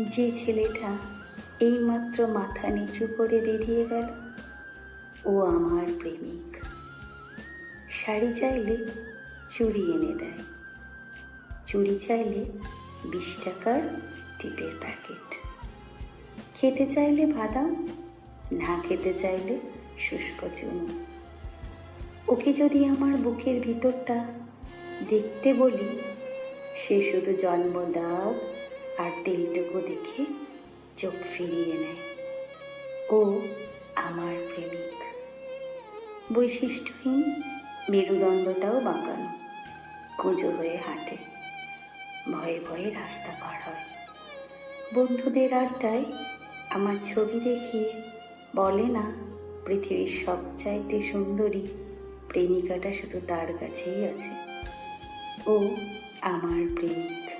যে ছেলেটা এইমাত্র মাথা নিচু করে বেরিয়ে গেল, ও আমার প্রেমিক। শাড়ি চাইলে চুড়ি এনে দেয়। চুড়ি চাইলে বিশ টাকার টিপের প্যাকেট। খেতে চাইলে বাদাম, না খেতে চাইলে শুষ্ক চুন। ওকে যদি আমার বুকের ভিতরটা দেখতে বলি, সে শুধু জন্মদাগ আর তেলটুকু দেখে চোখ ফিরিয়ে নেয়। ও আমার প্রেমিক। বৈশিষ্ট্যহীন মেরুদণ্ডটাও বাঁকানো, কুঁজো হয়ে হাঁটে। ভয়ে ভয়ে রাস্তা পার হয়। বন্ধুদের আড্ডায় আমার ছবি দেখিয়ে বলে না, পৃথিবীর সবচাইতে সুন্দরী প্রেমিকাটা শুধু তার কাছেই আছে। ও আমার প্রেমিক।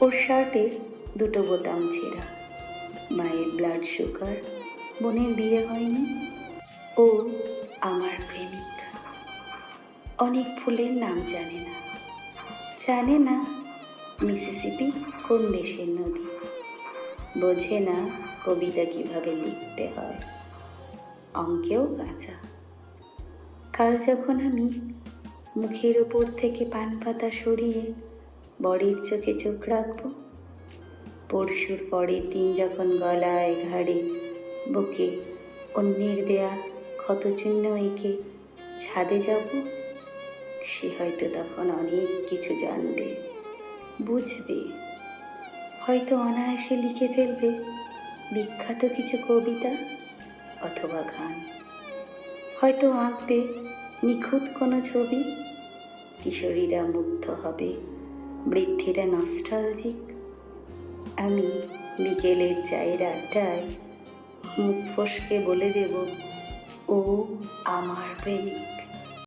ওর শার্টের দুটো বোতাম ছেঁড়া মায়ের ব্লাড সুগার বোনের বিয়ে হয়নি। ও আমার প্রেমিক। অনেক ফুলের নাম জানে না। জানে না মিসিসিপি কোন দেশের নদী। বোঝে না কবিতা কীভাবে লিখতে হয়। অঙ্কেও কাঁচা। কাল যখন আমি মুখের ওপর থেকে পান পাতা সরিয়ে বরের চোখে চোখ রাখব। পরশুর পরের দিন যখন গলায় ঘাড়ে বুকে অন্যের দেয়া ক্ষতচিহ্ন এঁকে ছাদে যাব, সে হয়তো তখন অনেক কিছু জানবে, বুঝবে। হয়তো অনায়াসে লিখে ফেলবে বিখ্যাত কিছু কবিতা অথবা গান। হয়তো আঁকবে নিখুঁত কোনো ছবি, কিশোরীরা মুগ্ধ হবে। বৃদ্ধিরা নস্টালজিক আমি বিকেলের চায়ের আড্ডায় মুখ ফসকে বলে দেব ও আমার প্রেমিক।